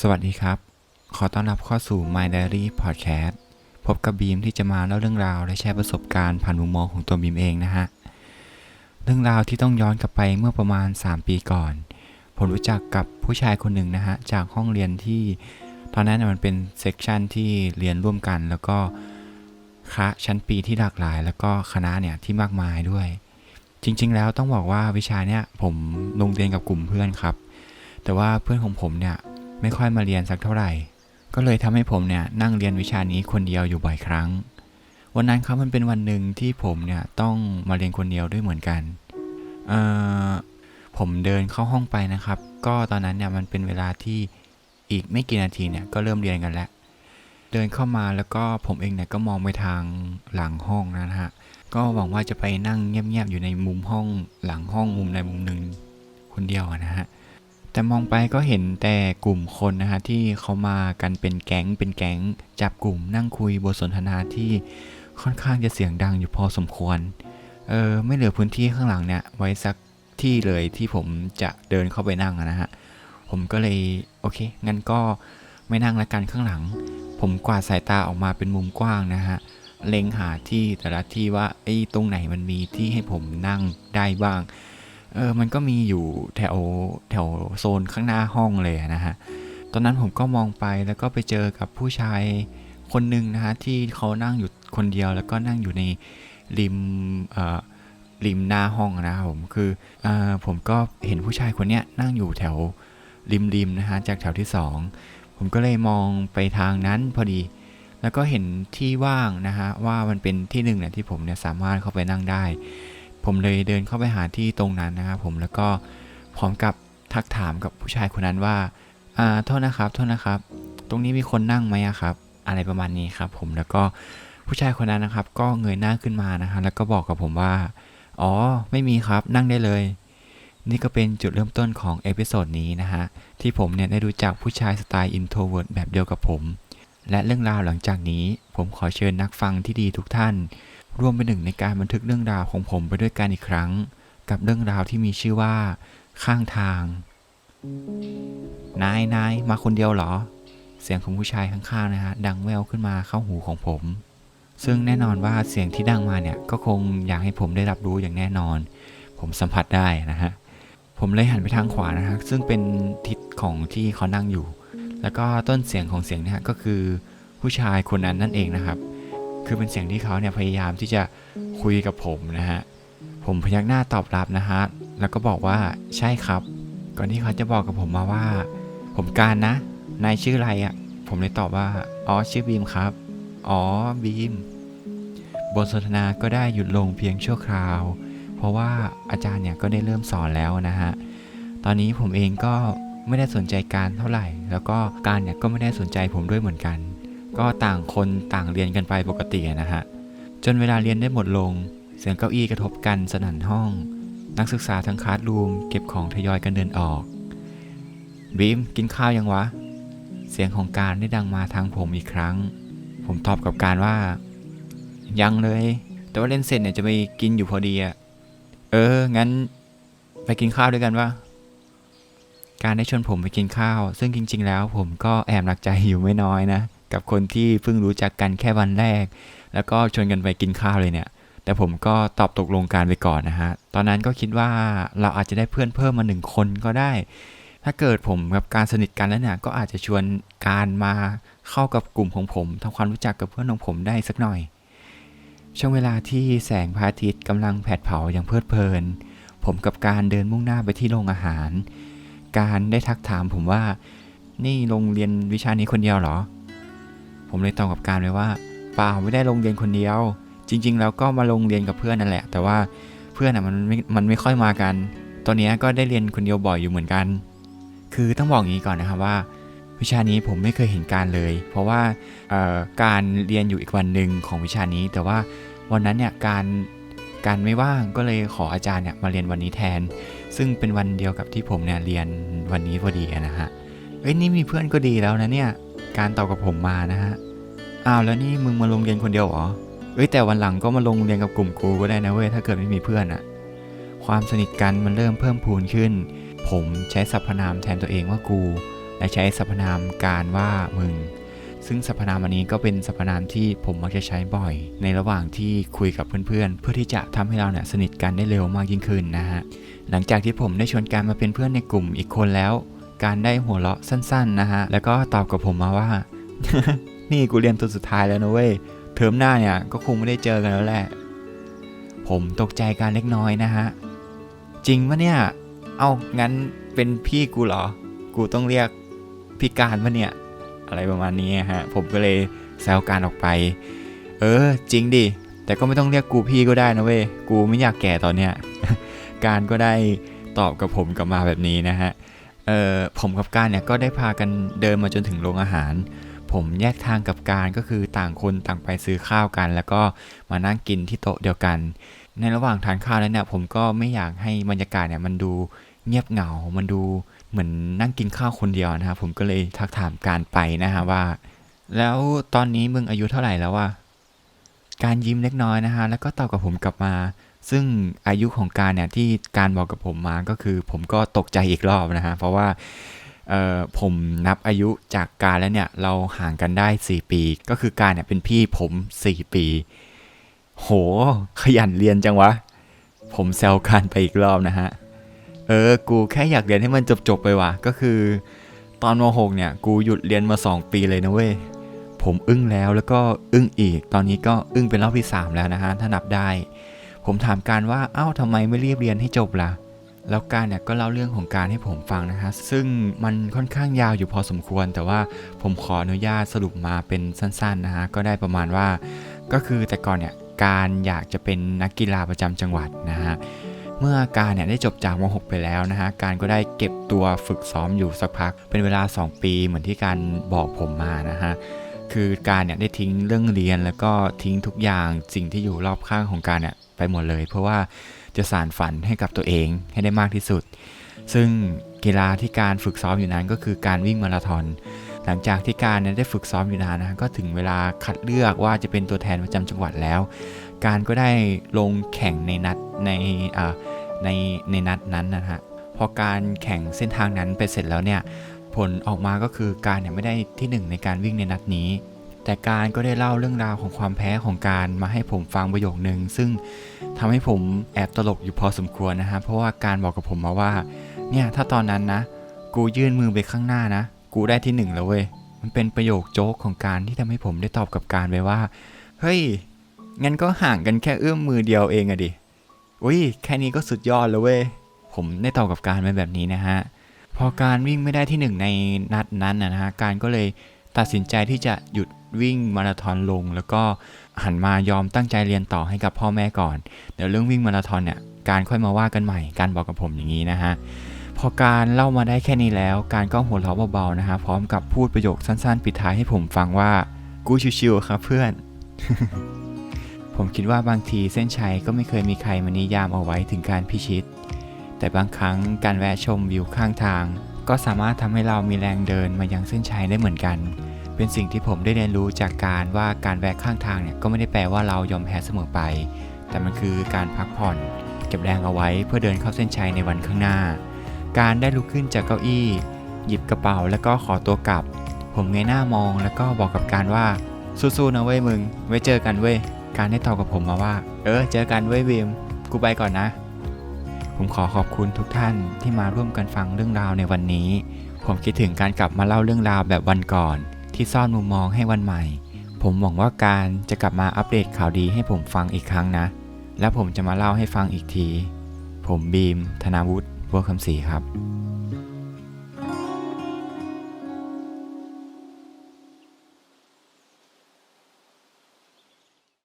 สวัสดีครับ ขอต้อนรับเข้าสู่ My Diary Podcast พบกับบีมที่จะมาเล่าเรื่องราวและแชร์ประสบการณ์ผ่านมุมมองของตัวบีมเองนะฮะ เรื่องราวที่ต้องย้อนกลับไปเมื่อประมาณ 3 ปีก่อน ผมรู้จักกับผู้ชายคนหนึ่งนะฮะ จากห้องเรียนที่ตอนนั้นมันเป็นเซกชันที่เรียนร่วมกัน แล้วก็คะชั้นปีที่หลากหลาย แล้วก็คณะเนี่ยที่มากมายด้วย จริง ๆ แล้วต้องบอกว่าวิชาเนี่ยผมลงเรียนกับกลุ่มเพื่อนครับ แต่ว่าเพื่อนของผมเนี่ย ไม่ค่อยมาเรียนสักเท่าไหร่ ก็เลยทำให้ผมเนี่ยนั่งเรียนวิชานี้คนเดียวอยู่บ่อยครั้ง วันนั้นครับมันเป็นวันหนึ่งที่ผมเนี่ยต้องมาเรียนคนเดียวด้วยเหมือนกัน เอ่อผมเดินเข้าห้องไปนะครับ ก็ตอนนั้นเนี่ยมันเป็นเวลาที่อีกไม่กี่นาทีเนี่ยก็เริ่มเรียนกันแล้ว เดินเข้ามาแล้วก็ผมเองเนี่ยก็มองไปทางหลังห้องนะฮะ ก็หวังว่าจะไปนั่งเงียบๆอยู่ในมุมห้องหลังห้องมุมใดมุมหนึ่งคนเดียวนะฮะ แต่มองไปก็เห็นแต่กลุ่มคนนะฮะที่เขามากันเป็นแก๊งเป็นแก๊งจับกลุ่มนั่งคุยบทสนทนาที่ค่อนข้างจะเสียงดังอยู่พอสมควร เออไม่เหลือพื้นที่ข้างหลังเนี่ยไว้สักที่เลยที่ผมจะเดินเข้าไปนั่งนะฮะ ผมก็เลยโอเค งั้นก็ไม่นั่งละกันข้างหลัง ผมกวาดสายตาออกมาเป็นมุมกว้างนะฮะ เล็งหาที่แต่ละที่ว่าไอ้ตรงไหนมันมีที่ให้ผมนั่งได้บ้าง เออมันก็มีอยู่แถวแถวโซนข้างหน้าห้องเลยนะฮะ ตอนนั้นผมก็มองไปแล้วก็ไปเจอกับผู้ชายคนหนึ่งนะฮะที่เขานั่งอยู่คนเดียวแล้วก็นั่งอยู่ในริมเอ่อริมหน้าห้องนะครับผมคือเอ่อผมก็เห็นผู้ชายคนเนี้ยนั่งอยู่แถวริมริมนะฮะจากแถวที่สองผมก็เลยมองไปทางนั้นพอดี แล้วก็เห็นที่ว่างนะฮะว่ามันเป็นที่หนึ่งเนี่ยที่ผมเนี่ยสามารถเข้าไปนั่งได้ ผมเลยเดินเข้าไปหาที่ตรงนั้นนะครับผมแล้วก็พร้อมกับทักถามกับผู้ชายคนนั้นว่าอ่าโทษนะครับโทษนะครับ ตรงนี้มีคนนั่งไหมครับ อะไรประมาณนี้ครับ ผมแล้วก็ผู้ชายคนนั้นนะครับ ก็เงยหน้าขึ้นมานะฮะแล้วก็บอกกับผมว่า อ๋อ ไม่มีครับนั่งได้เลย นี่ก็เป็นจุดเริ่มต้นของเอพิโซดนี้นะฮะที่ผมเนี่ยได้รู้จักผู้ชายสไตล์อินโทรเวิร์ดแบบเดียวกับผม และเรื่องราวหลังจากนี้ ผมขอเชิญนักฟังที่ดีทุกท่าน ร่วมเป็นหนึ่งในการบันทึกเรื่องราวของผมไปด้วยกันอีกครั้ง กับเรื่องราวที่มีชื่อว่า ข้างทาง นายนายมาคนเดียวเหรอ เสียงของผู้ชายข้างๆนะฮะดังแว่วขึ้นมาเข้าหูของผม ซึ่งแน่นอนว่าเสียงที่ดังมาเนี่ยก็คงอยากให้ผมได้รับรู้อย่างแน่นอน ผมสัมผัสได้นะฮะผมเลยหันไปทางขวานะฮะซึ่งเป็นทิศของที่เขานั่งอยู่ แล้วก็ต้นเสียงของเสียงนี่ยก็คือผู้ชายคนนั้นนั่นเองนะครับ คือเป็นเสียงที่เขาเนี่ยพยายามที่จะคุยกับผมนะฮะ ผมพยักหน้าตอบรับนะฮะ แล้วก็บอกว่าใช่ครับ ก่อนที่เขาจะบอกกับผมมาว่า ผมการนะ นายชื่ออะไรอะ่ะ ผมเลยตอบว่า อ๋อ ชื่อบีมครับ อ๋อ บีม บทสนทนาก็ได้หยุดลงเพียงชั่วคราว เพราะว่าอาจารย์เนี่ยก็ได้เริ่มสอนแล้วนะฮะ ตอนนี้ผมเองก็ไม่ได้สนใจการเท่าไหร่ แล้วก็การเนี่ยก็ไม่ได้สนใจผมด้วยเหมือนกัน ก็ต่างคนต่างเรียนกันไปปกตินะฮะ จนเวลาเรียนได้หมดลง เสียงเก้าอี้กระทบกันสนั่นห้อง นักศึกษาทั้งคลาสรูมเก็บของทยอยกันเดินออก บีมกินข้าวยังวะ เสียงของการได้ดังมาทางผมอีกครั้ง ผมตอบกับการว่า ยังเลย แต่ว่าเล่นเสร็จเนี่ยจะไปกินอยู่พอดีอะเออ งั้น ไปกินข้าวด้วยกันวะการได้ชวนผมไปกินข้าว ซึ่งจริง ๆ แล้วผมก็แอบหนักใจอยู่ไม่น้อยนะ กับคนที่เพิ่งรู้จักกันแค่วันแรก แล้วก็ชวนกันไปกินข้าวเลยเนี่ย แต่ผมก็ตอบตกลงการไปก่อนนะฮะ ตอนนั้นก็คิดว่าเราอาจจะได้เพื่อนเพิ่มมาหนึ่งคนก็ได้ ถ้าเกิดผมกับการสนิทกันแล้วเนี่ยก็อาจจะชวนการมาเข้ากับกลุ่มของผมทำความรู้จักกับเพื่อนของผมได้สักหน่อย ช่วงเวลาที่แสงพระอาทิตย์กำลังแผดเผาอย่างเพลิดเพลิน ผมกับการเดินมุ่งหน้าไปที่โรงอาหาร การได้ทักถามผมว่า นี่โรงเรียนวิชานี้คนเดียวเหรอ ผมเลยตอบกับการไปว่าเปล่าไม่ได้โรงเรียนคนเดียว จริง ๆ แล้วก็มาโรงเรียนกับเพื่อนนั่นแหละ แต่ว่าเพื่อนอะมันไม่มันไม่ค่อยมากัน ตอนนี้ก็ได้เรียนคนเดียวบ่อยอยู่เหมือนกัน คือต้องบอกอย่างนี้ก่อนนะครับว่า วิชานี้ผมไม่เคยเห็นการเลย เพราะว่าการเรียนอยู่อีกวันหนึ่งของวิชานี้ แต่ว่าวันนั้นเนี่ยการการไม่ว่างก็เลยขออาจารย์เนี่ยมาเรียนวันนี้แทน ซึ่งเป็นวันเดียวกับที่ผมเนี่ยเรียนวันนี้พอดีนะฮะเอ้ยนี่มีเพื่อนก็ดีแล้วนะเนี่ยการตอบกับผมมานะฮะ อ้าวแล้วนี่มึงมาโรงเรียนคนเดียวเหรอเอ้ยแต่วันหลังก็มาลงเรียนกับกลุ่มกูก็ได้นะเว้ยถ้าเกิดไม่มีเพื่อนอะความสนิทกันมันเริ่มเพิ่มพูนขึ้น ผมใช้สรรพนามแทนตัวเองว่ากู และใช้สรรพนามการว่ามึง ซึ่งสรรพนามอันนี้ก็เป็นสรรพนามที่ผมมักจะใช้บ่อย ในระหว่างที่คุยกับเพื่อนๆ เพื่อที่จะทำให้เราเนี่ยสนิทกันได้เร็วมากยิ่งขึ้นนะฮะ หลังจากที่ผมได้ชวนการมาเป็นเพื่อนในกลุ่มอีกคนแล้ว การได้หัวเราะสั้นๆนะฮะ แล้วก็ตอบกับผมมาว่า นี่กูเรียนตัวสุดท้ายแล้วนะเว้ย เทอมหน้าเนี่ยก็คงไม่ได้เจอกันแล้วแหละ ผมตกใจการเล็กน้อยนะฮะ จริงปะเนี่ย เอางั้นเป็นพี่กูเหรอ กูต้องเรียกพี่การปะเนี่ย อะไรประมาณนี้ฮะ ผมก็เลยแซวการออกไป เออ จริงดิ แต่ก็ไม่ต้องเรียกกูพี่ก็ได้นะเว้ย กูไม่อยากแก่ตอนเนี้ย การก็ได้ตอบกับผมกลับมาแบบนี้นะฮะ เออผมกับการเนี่ยก็ได้พากันเดินมาจนถึงโรงอาหาร ผมแยกทางกับการก็คือต่างคนต่างไปซื้อข้าวกัน แล้วก็มานั่งกินที่โต๊ะเดียวกัน ในระหว่างทานข้าวแล้วเนี่ยผมก็ไม่อยากให้บรรยากาศเนี่ยมันดูเงียบเหงา มันดูเหมือนนั่งกินข้าวคนเดียวนะครับผมก็เลยทักถามการไปนะฮะว่า แล้วตอนนี้มึงอายุเท่าไหร่แล้ววะการยิ้มเล็กน้อยนะฮะแล้วก็ตอบกับผมกลับมา ซึ่งอายุของการเนี่ยที่การบอกกับผมมาก็คือ ผมก็ตกใจอีกรอบนะฮะเพราะว่า ผมนับอายุจากการแล้วเนี่ยเราห่างกันได้ 4 ปี ก็คือการเนี่ยเป็นพี่ผม 4 ปี โห ขยันเรียนจังวะ ผมแซวการไปอีกรอบนะฮะ เออ กูแค่อยากเรียนให้มันจบๆไปว่ะ ก็คือ ตอนม .6 เนี่ย กูหยุดเรียนมา 2 ปีเลยนะเว้ย ผมอึ้งแล้วแล้วก็อึ้งอีก ตอนนี้ก็อึ้งเป็นรอบที่ 3 แล้วนะฮะ ถ้านับได้ ผมถามการว่า เอ้าทำไมไม่รีบเรียนให้จบล่ะ แล้วการเนี่ยก็เล่าเรื่องของการให้ผมฟังนะฮะซึ่งมันค่อนข้างยาวอยู่พอสมควร แต่ว่าผมขออนุญาตสรุปมาเป็นสั้นๆนะฮะก็ได้ประมาณว่า ก็คือแต่ก่อนเนี่ยการอยากจะเป็นนักกีฬาประจำจังหวัดนะฮะเมื่อการเนี่ยได้จบจากม .6 ไปแล้วนะฮะ การก็ได้เก็บตัวฝึกซ้อมอยู่สักพัก เป็นเวลา 2 ปีเหมือนที่การบอกผมมานะฮะ คือการเนี่ยได้ทิ้งเรื่องเรียนแล้วก็ทิ้งทุกอย่างสิ่งที่อยู่รอบข้างของการเนี่ยไปหมดเลย เพราะว่า จะสานฝันให้กับตัวเองให้ได้มากที่สุด ซึ่งกีฬาที่การฝึกซ้อมอยู่นั้นก็คือการวิ่งมาราธอนหลังจากที่การได้ฝึกซ้อมอยู่นานนะฮะก็ถึงเวลาคัดเลือกว่าจะเป็นตัวแทนประจำจังหวัดแล้ว การก็ได้ลงแข่งในนัดในอ่าในในนัดนั้นนะฮะพอการแข่งเส้นทางนั้นไปเสร็จแล้วเนี่ยผลออกมาก็คือการเนี่ยไม่ได้ที่หนึ่งในการวิ่งในนัดนี้ แต่การก็ได้เล่าเรื่องราวของความแพ้ของการมาให้ผมฟังประโยคนึง ซึ่งทำให้ผมแอบตลกอยู่พอสมควรนะฮะ เพราะว่าการบอกกับผมมาว่า เนี่ยถ้าตอนนั้นนะ กูยื่นมือไปข้างหน้านะ กูได้ที่หนึ่งแล้วเว้ย มันเป็นประโยคโจ๊กของการที่ทำให้ผมได้ตอบกับการไปว่า เฮ้ย งั้นก็ห่างกันแค่เอื้อมมือเดียวเองอะดิ อุ้ยแค่นี้ก็สุดยอดแล้วเว้ย ผมได้ตอบกับการไปแบบนี้นะฮะ พอการวิ่งไม่ได้ที่หนึ่งในนัดนั้นนะฮะ การก็เลยตัดสินใจที่จะหยุดวิ่งมาราธอนลง แล้วก็หันมายอมตั้งใจเรียนต่อให้กับพ่อแม่ก่อน เดี๋ยวเรื่องวิ่งมาราธอนเนี่ยการค่อยมาว่ากันใหม่ การบอกกับผมอย่างนี้นะฮะพอการเล่ามาได้แค่นี้แล้ว การก็หัวเราะเบาๆนะฮะพร้อมกับพูดประโยคสั้นๆ ปิดท้ายให้ผมฟังว่ากูชิวๆครับเพื่อน ผมคิดว่าบางทีเส้นชัยก็ไม่เคยมีใครมานิยามเอาไว้ถึงการพิชิต แต่บางครั้งการแวะชมวิวข้างทาง ก็สามารถทำให้เรามีแรงเดินมายังเส้นชัยได้เหมือนกัน เป็นสิ่งที่ผมได้เรียนรู้จากการว่าการแวะข้างทางเนี่ยก็ไม่ได้แปลว่าเรายอมแพ้เสมอไป แต่มันคือการพักผ่อน เก็บแรงเอาไว้เพื่อเดินเข้าเส้นชัยในวันข้างหน้า การได้ลุกขึ้นจากเก้าอี้ หยิบกระเป๋าแล้วก็ขอตัวกลับ ผมเงยหน้ามองแล้วก็บอกกับการว่าสู้ๆนะเว้ยมึง ไว้เจอกันเว้ย การได้ตอบกับผมมาว่า เออ เจอกันเว้ยวิมกูไปก่อนนะ ผมขอขอบคุณทุกท่านที่มาร่วมกันฟังเรื่องราวในวันนี้ ผมคิดถึงการกลับมาเล่าเรื่องราวแบบวันก่อน ที่ซ่อนมุมมองให้วันใหม่ ผมหวังว่าการจะกลับมาอัปเดตข่าวดีให้ผมฟังอีกครั้งนะ และผมจะมาเล่าให้ฟังอีกที ผมบีม ธนาวุฒิบัวคำศรีครับ